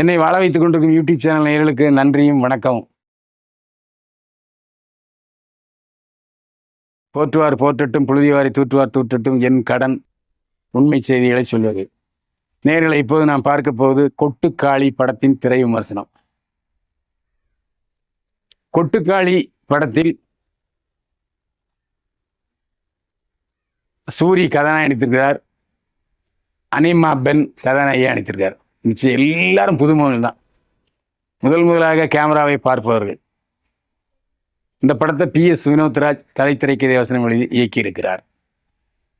என்னை வாழ வைத்துக் கொண்டிருக்கும் யூடியூப் சேனல் நேர்களுக்கு நன்றியும் வணக்கம். போற்றுவார் போற்றட்டும் புழுதிவாரி தூற்றுவார் தூற்றட்டும் என் கடன் உண்மை செய்திகளை சொல்வது. நேர்களை இப்போது நாம் பார்க்க போவது கொட்டுக்காளி படத்தின் திரை விமர்சனம். கொட்டுக்காளி படத்தில் சூரி கதாநாயகன் நடித்திருக்கிறார். அனிமா பென் கதாநாயகியை நடித்திருக்கார் நிச்சயம் எல்லாரும் புதுமுகங்கள் தான். முதல் முதலாக கேமராவை பார்ப்பவர்கள். இந்த படத்தை பி எஸ் வினோத்ராஜ் கதை திரைக்கதை வசனம் எழுதி இயக்கியிருக்கிறார்.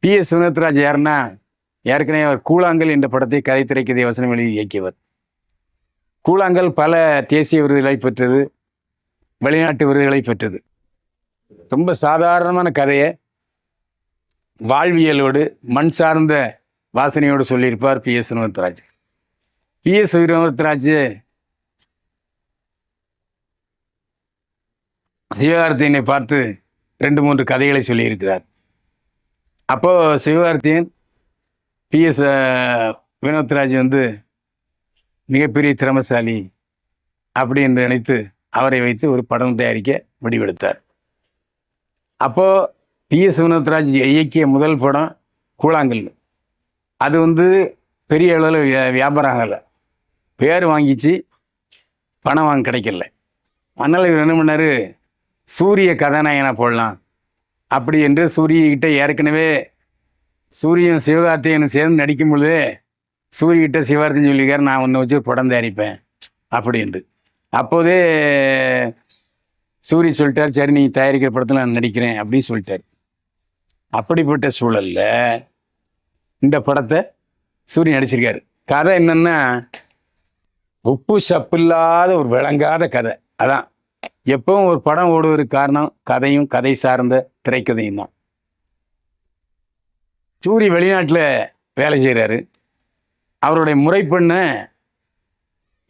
பி எஸ் வினோத்ராஜ் யாருன்னா ஏற்கனவே அவர் கூழாங்கல் என்ற படத்தை கதை திரைக்கதை வசனம் எழுதி இயக்கியவர். கூழாங்கல் பல தேசிய விருதுகளை பெற்றது வெளிநாட்டு விருதுகளை பெற்றது. ரொம்ப சாதாரணமான கதையை வாழ்வியலோடு மண் சார்ந்த வாசனையோடு சொல்லியிருப்பார் P S Vinothraj. P S Vinothraj சிவகார்த்தியனை பார்த்து ரெண்டு மூன்று கதைகளை சொல்லியிருக்கிறார். அப்போது சிவகார்த்தியன் பி எஸ் வினோத்ராஜ் வந்து மிகப்பெரிய திறமசாலி அப்படி என்று நினைத்து அவரை வைத்து ஒரு படம் தயாரிக்க முடிவெடுத்தார். அப்போது பி எஸ் வினோத்ராஜ் இயக்கிய முதல் படம் கூழாங்கல். அது வந்து பெரிய அளவில் வியா- வியாபாரம் ஆகலை. பேர் வாங்கிச்சு பணம் வாங்க கிடைக்கல. அதனால் இவர் என்ன பண்ணார்? சூரிய கதாநாயகனா போடலாம். அப்படி என்று சூரியகிட்ட ஏற்கனவே சூரியன் சிவகார்த்திகேயனும் சேர்ந்து நடிக்கும் பொழுது சூரியகிட்ட சிவகார்த்தின்னு சொல்லியிருக்காரு நான் ஒன்று வச்சு படம் தயாரிப்பேன். அப்படின்ட்டு அப்போதே சூரிய சொல்லிட்டார் சரி நீ தயாரிக்கிற படத்தில் நான் நடிக்கிறேன் அப்படின்னு சொல்லிட்டார். அப்படிப்பட்ட சூழலில் இந்த படத்தை சூரியன் நடிச்சிருக்காரு. கதை என்னென்னா உப்பு சப்பு இல்லாத ஒரு விளங்காத கதை. அதான். எப்பவும் ஒரு படம் ஓடுவதற்கு காரணம் கதையும் கதை சார்ந்த திரைக்கதையும் தான். சூரி வெளிநாட்டில் வேலை செய்கிறாரு அவருடைய முறைப்பெண்ணை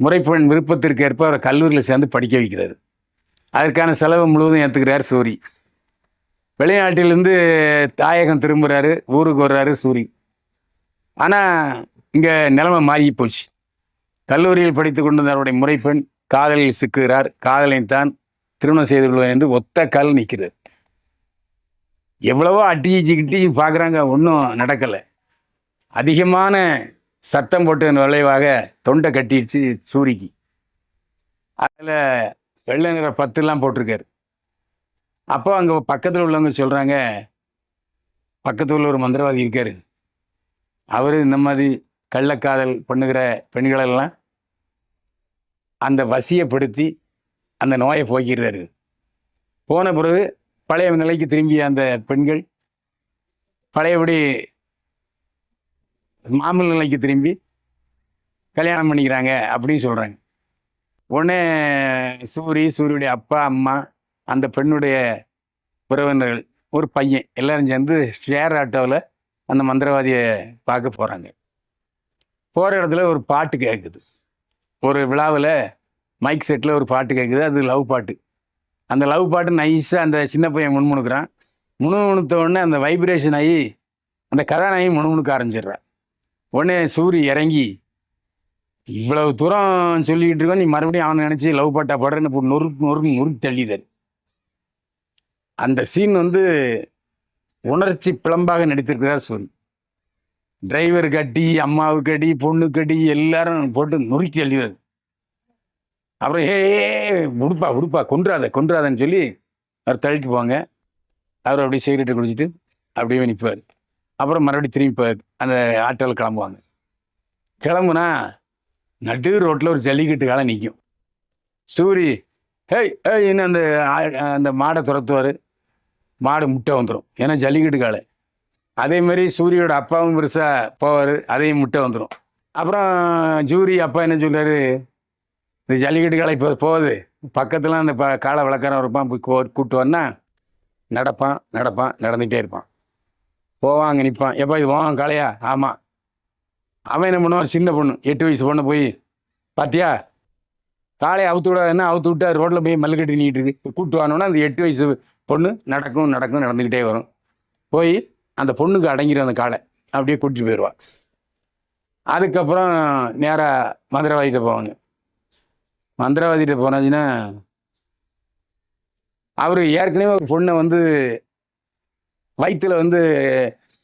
முறைப்பெண் விருப்பத்திற்கு ஏற்ப அவரை கல்லூரியில் சேர்ந்து படிக்க வைக்கிறாரு. அதற்கான செலவு முழுவதும் ஏற்றுக்கிறார் சூரி. வெளிநாட்டிலிருந்து தாயகம் திரும்புகிறாரு ஊருக்கு வர்றாரு சூரி. ஆனால் இங்கே நிலைமை மாறி போச்சு. கல்லூரியில் படித்து கொண்டிருந்த அவருடைய முறைப்பெண் காதலில் சிக்குகிறார். காதலையும் தான் திருமணம் செய்து கொள்வேன் என்று ஒத்த கால் நிற்கிறது. எவ்வளவோ அட்டிச்சு கிட்டி பார்க்குறாங்க ஒன்றும் நடக்கலை. அதிகமான சத்தம் போட்டதன் விளைவாக தொண்டை கட்டிடுச்சு சூரிக்கு. அதில் வெள்ளை நிற பத்துலாம் போட்டிருக்காரு. அப்போ அங்கே பக்கத்தில் உள்ளவங்க சொல்கிறாங்க பக்கத்தில் உள்ள ஒரு மந்திரவாதி இருக்கார். அவர் இந்த மாதிரி கள்ளக்காதல் பண்ணுகிற பெண்களெல்லாம் அந்த வசியப்படுத்தி அந்த நோயை போக்கிடுறாரு போன பிறகு பழைய நிலைக்கு திரும்பிய அந்த பெண்கள் பழையபடி மாமூல் நிலைக்கு திரும்பி கல்யாணம் பண்ணிக்கிறாங்க அப்படின்னு சொல்கிறாங்க உடனே சூரி சூரியுடைய அப்பா அம்மா அந்த பெண்ணுடைய உறவினர்கள் ஒரு பையன் எல்லாரும் சேர்ந்து ஷேர் ஆட்டோவில் அந்த மந்திரவாதியை பார்க்க போகிறாங்க போகிற இடத்துல ஒரு பாட்டு கேட்குது ஒரு விழாவில் மைக் செட்டில் ஒரு பாட்டு கேட்குது அது லவ் பாட்டு. அந்த லவ் பாட்டு நைஸாக அந்த சின்ன பையன் முணுமுணுக்கிறான். முணுமுணுத்த உடனே அந்த வைப்ரேஷன் ஆகி அந்த கதாநாயகி முணுமுணுக்க ஆரம்பிச்சிடுறான் உடனே சூரி இறங்கி இவ்வளவு தூரம் சொல்லிக்கிட்டு இருக்கோம் நீ மறுபடியும் அவனை நினச்சி லவ் பாட்டா பாடுறேன்னு இப்போ நொறுக்கு நொறுக்கு நொறுக்கு தள்ளிதார் அந்த சீன் வந்து உணர்ச்சி பிளம்பாக நடித்திருக்கிறார் சூரி. டிரைவர் கட்டி அம்மாவுக்கு அடி பொண்ணுக்கு அடி எல்லாரும் போட்டு நொறுக்கி தள்ளிவார் அப்புறம் ஏ உடுப்பா உடுப்பா கொன்றாத கொன்றாதன்னு சொல்லி அவர் தள்ளிட்டு போவாங்க. அவர் அப்படியே சிகரெட்டை குடிச்சிட்டு அப்படியே நிற்பார் அப்புறம் மறுபடியும் திரும்பி அந்த ஆட்டோவில் கிளம்புவாங்க. கிளம்புனா நடு ரோட்டில் ஒரு ஜல்லிக்கட்டு காலம் நிற்கும் சூரி ஹேய் ஹேய் இன்னும் அந்த ஆ- அந்த மாடை துரத்துவார்? மாடு முட்டை வந்துடும் ஏன்னா ஜல்லிக்கட்டு காலை. அதே மாதிரி சூரியோட அப்பாவும் பெருசாக போவார் அதையும் முட்டை வந்துடும் அப்புறம் ஜூரி அப்பா என்ன சொல்கிறாரு இந்த ஜல்லிக்கட்டு காலை இப்போ போகுது. பக்கத்தில் அந்த ப காலை விளக்காரம் இருப்பான் போய் கோ- கூப்பிட்டு வரனா நடப்பான் நடப்பான் நடந்துகிட்டே இருப்பான். போவான் அங்கே நிற்பான் எப்போ இது போவான் காளையா? ஆமாம் அவன் என்ன பண்ணுவான்? சின்ன பொண்ணு எட்டு வயசு பொண்ணு போய் பாத்தியா? காலையை அவுத்து விடாதுன்னா அவுத்து விட்டு ரோட்டில் போய் மல்லுக்கட்டி நீட்டு கூப்பிட்டு கூட்டு வானோன்னா அந்த எட்டு வயசு பொண்ணு நடக்கும் நடக்கும் நடந்துக்கிட்டே வரும். போய் அந்த பொண்ணுக்கு அடங்கிடும் அந்த காலை அப்படியே கூட்டிட்டு போயிடுவா அதுக்கப்புறம் நேராக மந்திரவாதிகிட்ட போவாங்க. மந்திரவாதிகிட்ட போனாச்சுன்னா அவர் ஏற்கனவே ஒரு பொண்ணை வந்து வயிற்றில் வந்து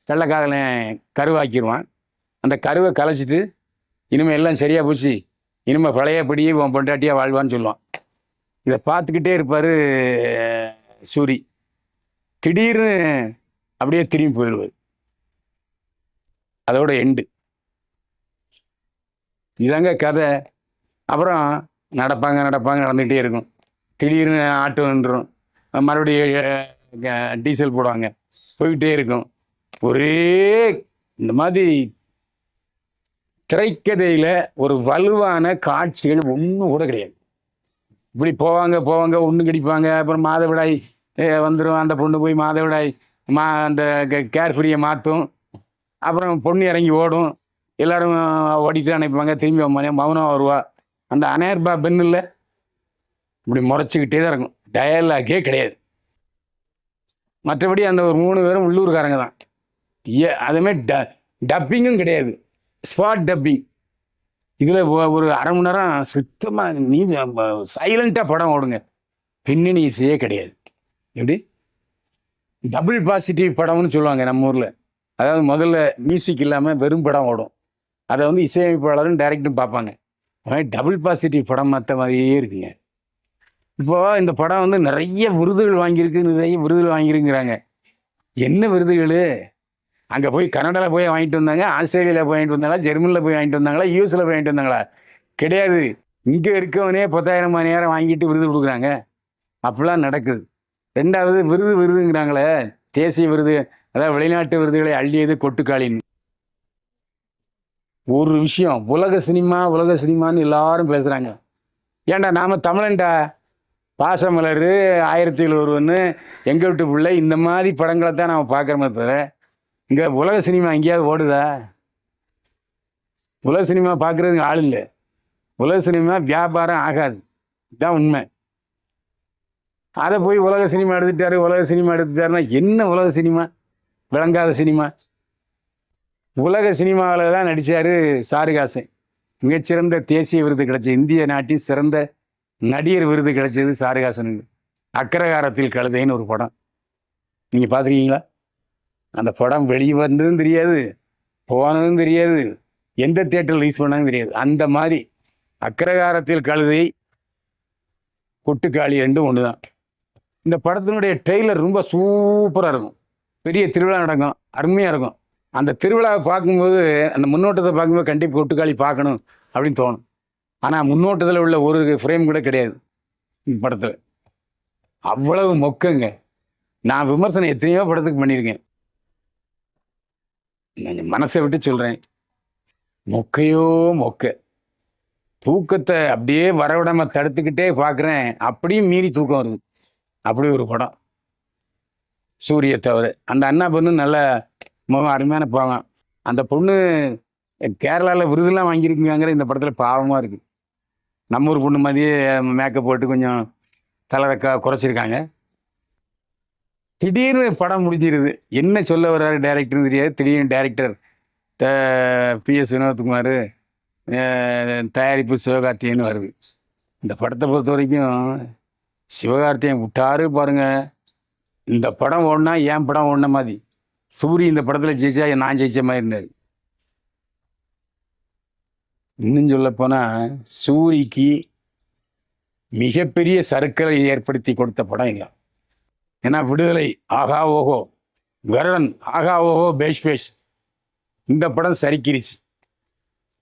வெள்ளைக்காதலன் கருவாக்கிடுவான். அந்த கருவை கலைச்சிட்டு இனிமேல் எல்லாம் சரியாக போச்சு. இனிமேல் பழையபடியே உன் பொண்டாட்டியாக வாழ்வான்னு சொல்லுவான். இதை பார்த்துக்கிட்டே இருப்பார் சூரி. திடீர்னு அப்படியே திரும்பி போயிடுவது அதோட எண்டு இதாங்க கதை. அப்புறம் நடப்பாங்க நடப்பாங்க நடந்துகிட்டே இருக்கும். திடீர்னு ஆட்டோ நின்றும் மறுபடியும் டீசல் போடுவாங்க. போய்கிட்டே இருக்கும். ஒரே இந்த மாதிரி திரைக்கதையில் ஒரு வலுவான காட்சிகள் ஒன்றும் கூட கிடையாது. இப்படி போவாங்க போவாங்க ஒன்று கடிப்பாங்க. அப்புறம் மாதவிடாய் வந்துடும் அந்த பொண்ணு போய் மாதவிடாய் மா அந்த கேர் ஃப்ரீயை மாற்றும் அப்புறம் பொண்ணு இறங்கி ஓடும். எல்லாரும் ஓடிட்டு அனுப்புவாங்க திரும்பி ம- மௌனம் வருவா. அந்த அனேர்பா பெண்ணில் இப்படி முறைச்சிக்கிட்டே தான் இருக்கும். டயலாகே கிடையாது. மற்றபடி அந்த ஒரு மூணு பேரும் உள்ளூர்காரங்க தான். ஏ அதுமாரி ட டப்பிங்கும் கிடையாது. ஸ்பாட் டப்பிங் இதில் ஒரு அரை மணி நேரம் சுத்தமாக நீ சைலண்ட்டாக படம் ஓடுங்க. பின்னணி இசையே கிடையாது. எப்படி? டபுள் பாசிட்டிவ் படம்னு சொல்லுவாங்க நம்ம ஊரில். அதாவது முதல்ல மியூசிக் இல்லாமல் வெறும் படம் ஓடும். அதை வந்து இசையமைப்பாளரும் டைரக்டரும் பார்ப்பாங்க. டபுள் பாசிட்டிவ் படம் மற்ற மாதிரியே இருக்குங்க. இப்போ இந்த படம் வந்து நிறைய விருதுகள் வாங்கியிருக்கு நிறைய விருதுகள் வாங்கியிருக்கிறாங்க. என்ன விருதுகள்? அங்கே போய் கனடாவில் போய் வாங்கிட்டு வந்தாங்க ஆஸ்திரேலியாவில் போய் வாங்கிட்டு வந்தாங்களா ஜெர்மனியில் போய் வாங்கிட்டு வந்தாங்களா யூஎஸில் போய் வாங்கிட்டு வந்தாங்களா? கிடையாது. இங்கே இருக்கவனே பத்தாயிரம் மணி நேரம் வாங்கிட்டு விருது கொடுக்குறாங்க. அப்படிலாம் நடக்குது. ரெண்டாவது விருது விருதுங்கிறாங்களே தேசிய விருது அதாவது வெளிநாட்டு விருதுகளை அள்ளியது கொட்டுக்காளின். ஒரு விஷயம் உலக சினிமா உலக சினிமான்னு எல்லாரும் பேசுகிறாங்க ஏன்டா நாம் தமிழன்டா? பாசமலர் ஆயிரத்தி ஒருவன்னு எங்கள் வீட்டு பிள்ளை இந்த மாதிரி படங்களை தான் நாம் பார்க்குறோமே தவிர இங்கே உலக சினிமா எங்கேயாவது ஓடுதா? உலக சினிமா பார்க்குறதுக்கு ஆள் இல்லை. உலக சினிமா வியாபாரம் ஆகாது. இதுதான் உண்மை. அதை போய் உலக சினிமா எடுத்துட்டாரு உலக சினிமா எடுத்துட்டாருன்னா என்ன உலக சினிமா? விளங்காத சினிமா. உலக சினிமாவில் தான் நடித்தார் சாருகாசன் மிகச்சிறந்த தேசிய விருது கிடைச்ச இந்திய நாட்டின் சிறந்த நடிகர் விருது கிடைச்சது சாருகாசனுக்கு. அக்கரகாரத்தில் கழுதைன்னு ஒரு படம். நீங்கள் பார்த்துருக்கீங்களா? அந்த படம் வெளியே வந்ததும் தெரியாது போனதும் தெரியாது எந்த தேட்டரில் ரிலீஸ் பண்ணதும் தெரியாது. அந்த மாதிரி அக்கரகாரத்தில் கழுதை கொட்டுக்காளி ரெண்டும் ஒன்று தான் இந்த படத்தினுடைய ட்ரெய்லர் ரொம்ப சூப்பராக இருக்கும். பெரிய திருவிழா நடக்கும். அருமையாக இருக்கும். அந்த திருவிழாவை பார்க்கும்போது அந்த முன்னோட்டத்தை பார்க்கும்போது கண்டிப்பாக ஒட்டுக்காளி பார்க்கணும் அப்படின்னு தோணும். ஆனால் முன்னோட்டத்தில் உள்ள ஒரு ஃப்ரேம் கூட கிடையாது இந்த படத்தில். அவ்வளவு மொக்கங்க. நான் விமர்சனம் எத்தனையோ படத்துக்கு பண்ணியிருக்கேன். நான் மனசை விட்டு சொல்கிறேன் மொக்கையோ மொக்க. தூக்கத்தை அப்படியே வரவிடாமல் தடுத்துக்கிட்டே பார்க்குறேன். அப்படியும் மீறி தூக்கம் வருது. அப்படி ஒரு படம். சூரிய தவறு அந்த அண்ணா பொண்ணு நல்ல முகம் அருமையான பாவம். அந்த பொண்ணு கேரளாவில் விருதுலாம் வாங்கியிருக்குங்கிற இந்த படத்தில் பாவமாக இருக்குது நம்ம ஊர் பொண்ணு மாதிரியே மேக்கப் போட்டு கொஞ்சம் தலரக்கா குறைச்சிருக்காங்க. திடீர்னு படம் முடிஞ்சிருது. என்ன சொல்ல வர்றாரு டேரக்டர்னு தெரியாது. திடீர்னு டேரக்டர் த பிஎஸ் வினோத்குமார் தயாரிப்பு சிவகார்த்திகேயன் வருது. இந்த படத்தை பொறுத்த வரைக்கும் சிவகார்த்திகேயன் விட்டாரு பாருங்க. இந்த படம் ஓடினா என் படம் ஓடின மாதிரி? சூரி இந்த படத்தில் ஜெயிச்சா நான் ஜெயிச்ச மாதிரி இருந்தார். இன்னும் சொல்லப்போனால் சூரிக்கு மிகப்பெரிய சருக்களை ஏற்படுத்தி கொடுத்த படம் இது. ஏன்னா விடுதலை ஆகா ஓஹோ கருடன் ஆகா ஓஹோ பேஷ் பேஷ். இந்த படம் சரிக்கிருச்சு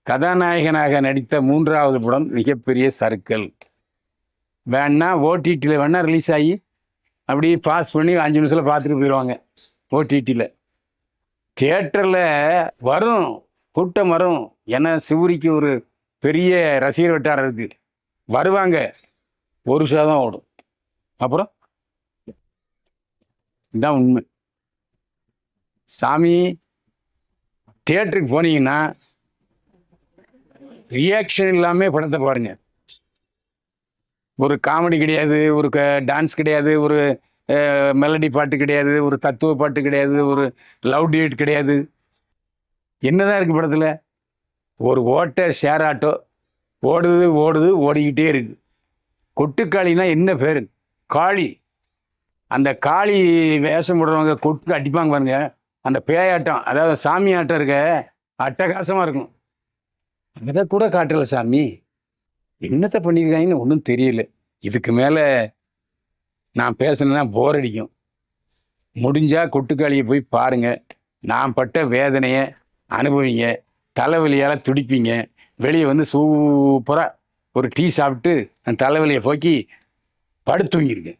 கதாநாயகனாக நடித்த மூன்றாவது படம் மிகப்பெரிய சருக்கள். வேணா ஓடிடியில் வேணா ரிலீஸ் ஆகி அப்படியே பாஸ் பண்ணி அஞ்சு நிமிஷத்தில் பார்த்துட்டு போயிடுவாங்க ஓடிடியில் தியேட்டரில் வரும் கூட்டம் வரும். ஏன்னா சிவரிக்கு ஒரு பெரிய ரசிகர் வட்டாரம் இருக்குது வருவாங்க ஒரு சதம் ஓடும். அப்புறம்? இதுதான் உண்மை. சாமி தியேட்டருக்கு போனீங்கன்னா ரியாக்ஷன் இல்லாமல் படத்தை பாருங்கள் ஒரு காமெடி கிடையாது ஒரு க டான்ஸ் கிடையாது ஒரு மெலடி பாட்டு கிடையாது ஒரு தத்துவ பாட்டு கிடையாது ஒரு லவ் டியூட் கிடையாது. என்னதான் இருக்குது படத்தில்? ஒரு ஓட்ட ஷேர் ஆட்டோ ஓடுது ஓடுது ஓடிக்கிட்டே இருக்கு. கொட்டுக்காளினா என்ன பேர்? காளி. அந்த காளி வேஷம் போடுறவங்க கொட்டு அடிப்பாங்க பாருங்க. அந்த பேயாட்டம் அதாவது சாமி ஆட்டம் இருக்க அட்டகாசமாக இருக்கும். அதை கூட காட்டலை சாமி. என்னத்தை பண்ணியிருக்காங்கன்னு ஒன்றும் தெரியல. இதுக்கு மேலே நான் பேசுனேன்னா போர் அடிக்கும். முடிஞ்சால் கொட்டுக்காளியை போய் பாருங்கள் நான் பட்ட வேதனையை அனுபவிங்க. தலைவலியால் துடிப்பீங்க. வெளியே வந்து சூப்பராக ஒரு டீ சாப்பிட்டு அந்த தலைவலியை போக்கி படுத்துங்கிருங்க